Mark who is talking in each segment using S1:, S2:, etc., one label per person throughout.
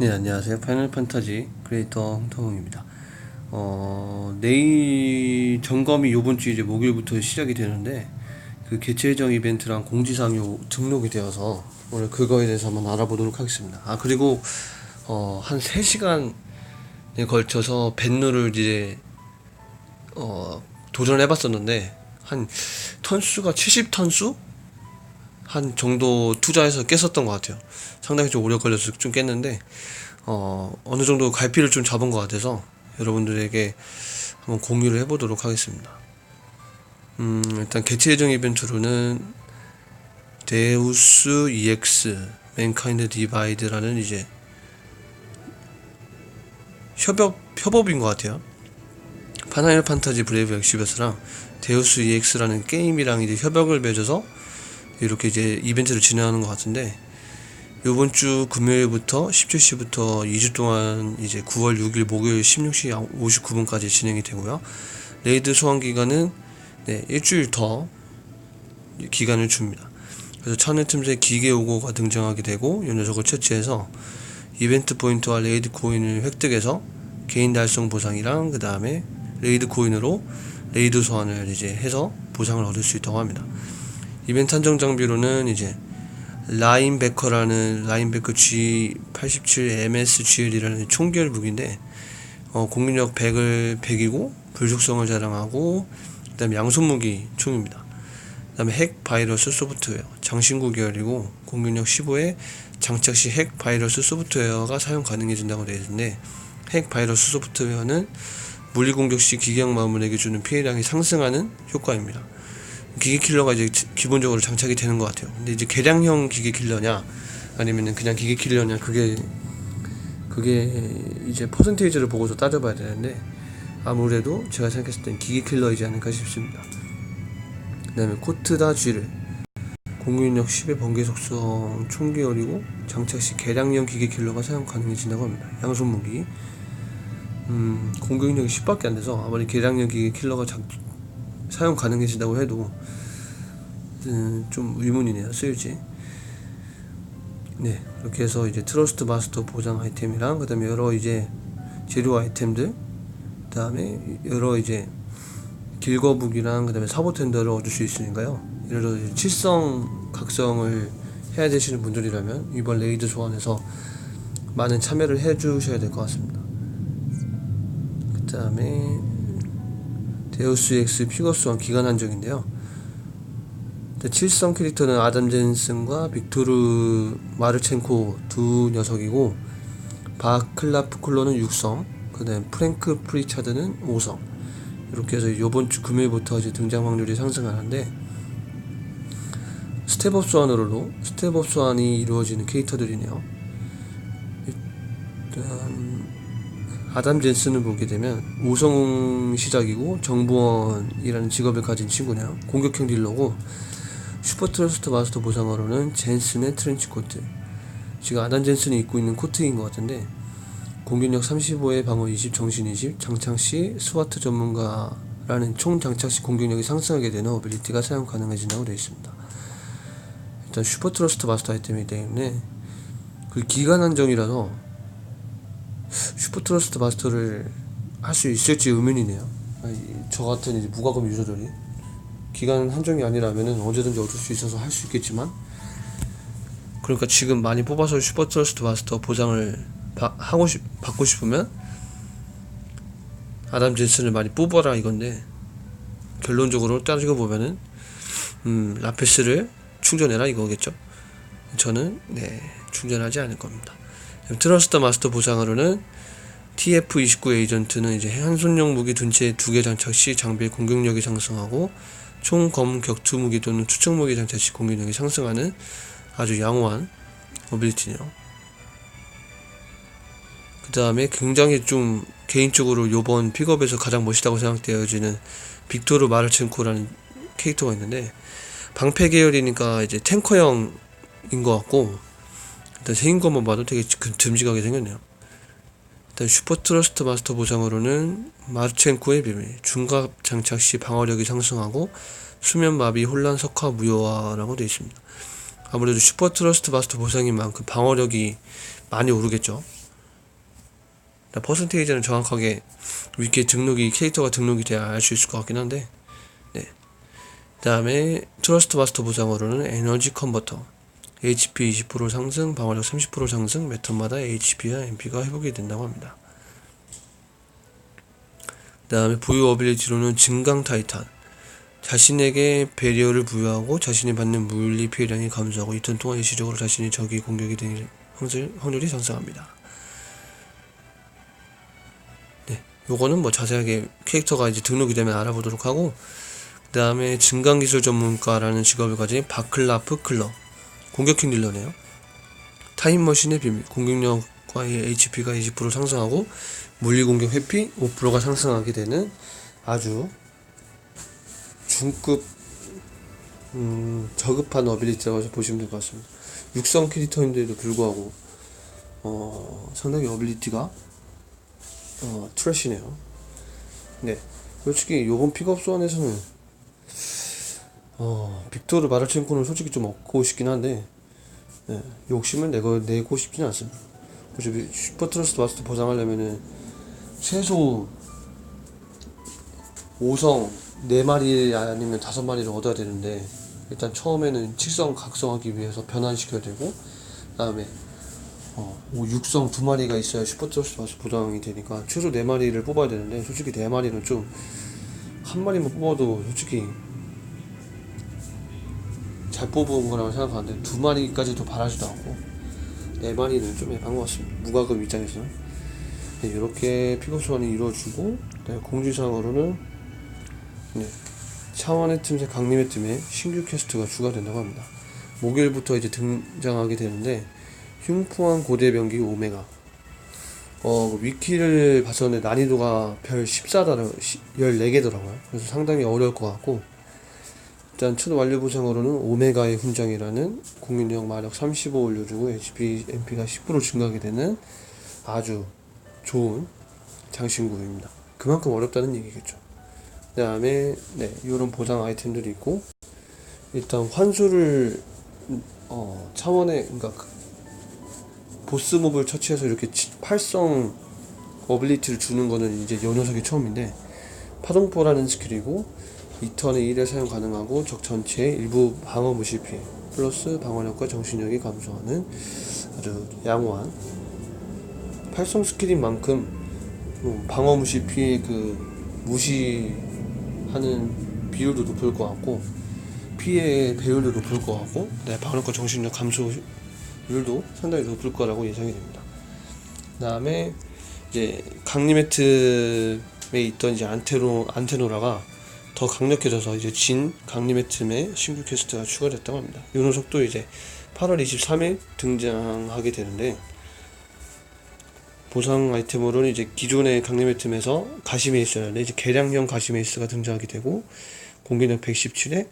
S1: 네, 안녕하세요. 파이널 판타지 크리에이터 홍성웅입니다. 어, 내일 점검이 요번 주 이제 목요일부터 시작이 되는데, 그 개최 예정 이벤트랑 공지사항이 등록이 되어서 오늘 그거에 대해서 한번 알아보도록 하겠습니다. 아, 그리고, 어, 한 3시간에 걸쳐서 벤누를 이제, 어, 도전을 해봤었는데, 한 턴수가 70턴수? 한 정도 투자해서 깼었던 것 같아요. 상당히 좀 오래 걸려서 좀 깼는데, 어, 어느 정도 갈피를 좀 잡은 것 같아서 여러분들에게 한번 공유를 해보도록 하겠습니다. 음, 일단 개최 예정 이벤트로는 데우스 EX 맨카인드 디바이드라는 이제 협업, 협업인 것 같아요. 파나일 판타지 브레이브 엑시버스랑 데우스 EX라는 게임이랑 이제 협약을 맺어서 이렇게 이제 이벤트를 진행하는 것 같은데 요번 주 금요일부터 17시부터 2주 동안 이제 9월 6일 목요일 16시 59분까지 진행이 되고요. 레이드 소환 기간은 네, 일주일 더 기간을 줍니다. 그래서 차내 틈새 기계 오고가 등장하게 되고 이 녀석을 채취해서 이벤트 포인트와 레이드 코인을 획득해서 개인 달성 보상이랑 그 다음에 레이드 코인으로 레이드 소환을 이제 해서 보상을 얻을 수 있다고 합니다. 이벤트 한정 장비로는 이제 라인베커라는 라인베커 G87 MSGL이라는 총결 무기인데 어, 공격력 100을 100이고 불속성을 자랑하고 그다음에 양손 무기 총입니다. 그다음에 핵 바이러스 소프트웨어 장신구 계열이고 공격력 15에 장착 시 핵 바이러스 소프트웨어가 사용 가능해진다고 되어 있는데 핵 바이러스 소프트웨어는 물리 공격 시 기계형 마물에게 주는 피해량이 상승하는 효과입니다. 기계 킬러가 이제 기본적으로 장착이 되는 것 같아요. 근데 이제 개량형 기계 킬러냐 아니면은 그냥 기계 킬러냐 그게 그게 이제 퍼센테이지를 보고서 따져봐야 되는데 아무래도 제가 생각했을 땐 기계 킬러이지 않을까 싶습니다. 그다음에 코트다 G를 공격력 10의 번개 속성 총기열이고 장착 시 개량형 기계 킬러가 사용 가능해진다고 합니다. 양손 무기. 음, 공격력이 10밖에 안 돼서 아무리 개량형 기계 킬러가 장, 사용 가능해진다고 해도 음, 좀 의문이네요. 쓰일지. 네 이렇게 해서 이제 트러스트 마스터 보장 아이템이랑 그 다음에 여러 이제 재료 아이템들 그 다음에 여러 이제 길거북이랑 그 다음에 사보 텐더를 얻을 수 있으니까요. 예를 들어 칠성 각성을 해야 되시는 분들이라면 이번 레이드 소환에서 많은 참여를 해 주셔야 될 것 같습니다. 그 다음에 데우스 X 피거스원 기간 한정인데요. 칠성 캐릭터는 아담 젠슨과 빅토르 마르첸코 두 녀석이고 바클라프 콜로는 6성, 그다음 프랭크 프리차드는 5성. 이렇게 해서 이번 주 금요일부터 이제 등장 확률이 상승하는데 스텝업 소환으로 스텝업 소환이 이루어지는 캐릭터들이네요. 일단 아담 젠슨을 보게 되면 오성 시작이고 정보원이라는 직업을 가진 친구네요. 공격형 딜러고 슈퍼트러스트 마스터 보상으로는 젠슨의 트렌치 코트. 지금 아담 젠슨이 입고 있는 코트인 것 같은데 공격력 35에 방어 20, 정신 20, 장착 시 스와트 전문가라는 총 장착 시 공격력이 상승하게 되는 어빌리티가 사용 가능해진다고 되어 있습니다. 일단 슈퍼트러스트 마스터 아이템이기 때문에 그 기간 한정이라서 슈퍼트러스트 마스터를 할 수 있을지 의문이네요. 저 같은 이제 무과금 유저들이 기간 한정이 아니라면은 언제든지 얻을 수 있어서 할 수 있겠지만 그러니까 지금 많이 뽑아서 슈퍼트러스트 마스터 보장을 바, 하고 싶, 받고 싶으면 아담 젠슨을 많이 뽑아라 이건데 결론적으로 따지고 보면은 음, 라페스를 충전해라 이거겠죠. 저는 네 충전하지 않을 겁니다. 트러스트 마스터 보상으로는 TF29 에이전트는 이제 한손용 무기 둔채 두개 장착 시 장비의 공격력이 상승하고 총 검 격투 무기 또는 추측 무기 장착 시 공격력이 상승하는 아주 양호한 어빌리티네요. 그 다음에 굉장히 좀 개인적으로 요번 픽업에서 가장 멋있다고 생각되어지는 빅토르 마르첸코라는 캐릭터가 있는데 방패 계열이니까 이제 탱커형인 것 같고 일단 생긴 것만 봐도 되게 듬직하게 생겼네요. 일단 슈퍼 트러스트 마스터 보상으로는 마르첸코의 비밀 중갑 장착 시 방어력이 상승하고 수면 마비 혼란 석화 무효화라고 되어 있습니다. 아무래도 슈퍼 트러스트 마스터 보상인 만큼 방어력이 많이 오르겠죠. 퍼센테이지는 정확하게 위키에 등록이 캐릭터가 등록이 돼야 알 수 있을 것 같긴 한데 네. 그 다음에 트러스트 마스터 보상으로는 에너지 컨버터 HP 20% 상승, 방어력 30% 상승, 매 턴마다 HP와 MP가 회복이 된다고 합니다. 그 다음에 부유 어빌리티로는 증강 타이탄 자신에게 배리어를 부여하고 자신이 받는 물리 피해량이 감소하고 이턴 동안 일시적으로 자신이 적이 공격이 확률- 확률이 상승합니다. 네, 요거는 뭐 자세하게 캐릭터가 이제 등록이 되면 알아보도록 하고 그 다음에 증강기술 전문가라는 직업을 가진 바클라프 클러 공격형 딜러네요. 타임머신의 비밀 공격력과의 HP가 20% 상승하고 물리공격 회피 5%가 상승하게 되는 아주 중급 음, 저급한 어빌리티라고 보시면 될 것 같습니다. 육성 캐릭터인데도 불구하고 어, 상당히 어빌리티가 어, 트래시네요. 네, 솔직히 요번 픽업 소환에서는 어, 빅토르 마르첸코는 솔직히 좀 얻고 싶긴 한데 네, 욕심을 내고, 내고 싶지는 않습니다. 어차피 슈퍼트러스트 마스터 보상하려면은 최소 5성 4마리 아니면 5마리를 얻어야 되는데 일단 처음에는 칠성 각성하기 위해서 변환시켜야 되고 그 다음에 어, 6성 2마리가 있어야 슈퍼트러스트 마스터 보상이 되니까 최소 4마리를 뽑아야 되는데 솔직히 4마리는 좀 한 마리만 뽑아도 솔직히 잘 뽑은 거라고 생각하는데 두 마리까지도 바라지도 않고 네 마리는 좀 애매한 것 같습니다. 무과금 입장에서는 네, 이렇게 픽업 소환이 이루어지고 네, 공지사항으로는 네, 차원의 틈새 강림의 틈에 신규 퀘스트가 추가된다고 합니다. 목요일부터 이제 등장하게 되는데 흉포한 고대 병기 오메가 어, 그 위키를 봤었는데 난이도가 별 14다라 14개더라고요. 그래서 상당히 어려울 것 같고 일단 첫 완료 보상으로는 오메가의 훈장이라는 공인력 마력 35 올려주고 HP, MP가 10% 증가하게 되는 아주 좋은 장신구입니다. 그만큼 어렵다는 얘기겠죠. 그 다음에 네 이런 보상 아이템들이 있고 일단 환수를 어, 차원의 그러니까 그 보스 몹을 처치해서 이렇게 치- 활성 어빌리티를 주는 거는 이제 요 녀석이 처음인데 파동포라는 스킬이고 2턴에 1회 사용 가능하고 적 전체의 일부 방어 무시 피해 플러스 방어력과 정신력이 감소하는 아주 양호한 활성 스킬인 만큼 음, 방어 무시 피해 그 무시하는 비율도 높을 것 같고 피해 배율도 높을 것 같고 네, 방어력과 정신력 감소율도 상당히 높을 거라고 예상이 됩니다. 그다음에 이제 틈에 있던 이제 안테노 안테노라가 더 강력해져서 이제 진 강림의 틈에 신규 퀘스트가 추가됐다고 합니다. 이 녀석도 이제 8월 23일 등장하게 되는데 보상 아이템으로는 이제 기존의 강림의 틈에서 가시메 이스였는데 이제 개량형 가시메 이스가 등장하게 되고 공기력 117에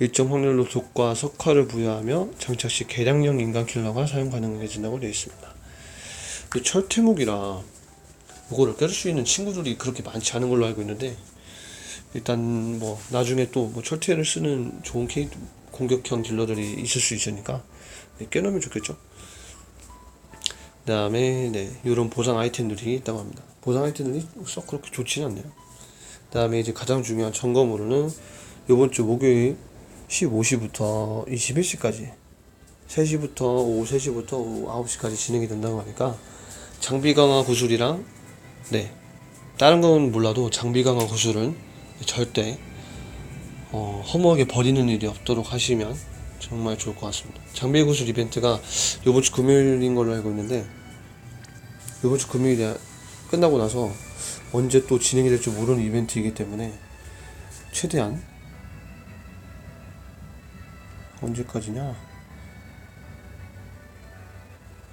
S1: 일정 확률로 독과 석화를 부여하며 장착 시 개량형 인간 킬러가 사용 가능해진다고 되어 있습니다. 그 철퇴목이라 이거를 깰 수 있는 친구들이 그렇게 많지 않은 걸로 알고 있는데 일단 뭐 나중에 또 뭐 철퇴를 쓰는 좋은 케이 공격형 딜러들이 있을 수 있으니까 네, 깨놓으면 좋겠죠. 그다음에 네 이런 보상 아이템들이 있다고 합니다. 보상 아이템들이 썩 그렇게 좋지는 않네요. 그다음에 이제 가장 중요한 점검으로는 이번 주 목요일 15시부터 21시까지 3시부터 오후 3시부터 오후 9시까지 진행이 된다고 하니까 장비 강화 구슬이랑 네 다른 건 몰라도 장비 강화 구슬은 절대 어, 허무하게 버리는 일이 없도록 하시면 정말 좋을 것 같습니다. 장비 구슬 이벤트가 이번 주 금요일인 걸로 알고 있는데 이번 주 금요일이 끝나고 나서 언제 또 진행이 될지 모르는 이벤트이기 때문에 최대한 언제까지냐?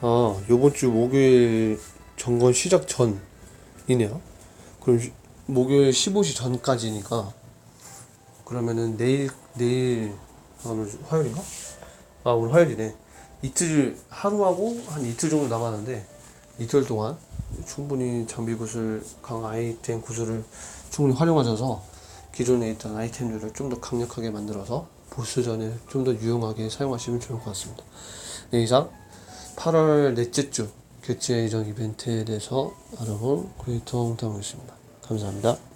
S1: 아, 요번 주 목요일 점검 시작 전이네요. 그럼 시- 목요일 15시 전까지니까 그러면은 내일 내일 아, 오늘 화요일인가? 아 오늘 화요일이네. 이틀 하루하고 한 이틀 정도 남았는데 이틀 동안 충분히 장비 구슬 강 아이템 구슬을 충분히 활용하셔서 기존에 있던 아이템들을 좀 더 강력하게 만들어서 보스전에 좀 더 유용하게 사용하시면 좋을 것 같습니다. 네, 이상 8월 넷째 주 교체 예정 이벤트에 대해서 알아본 구이통 타운이었습니다. 감사합니다.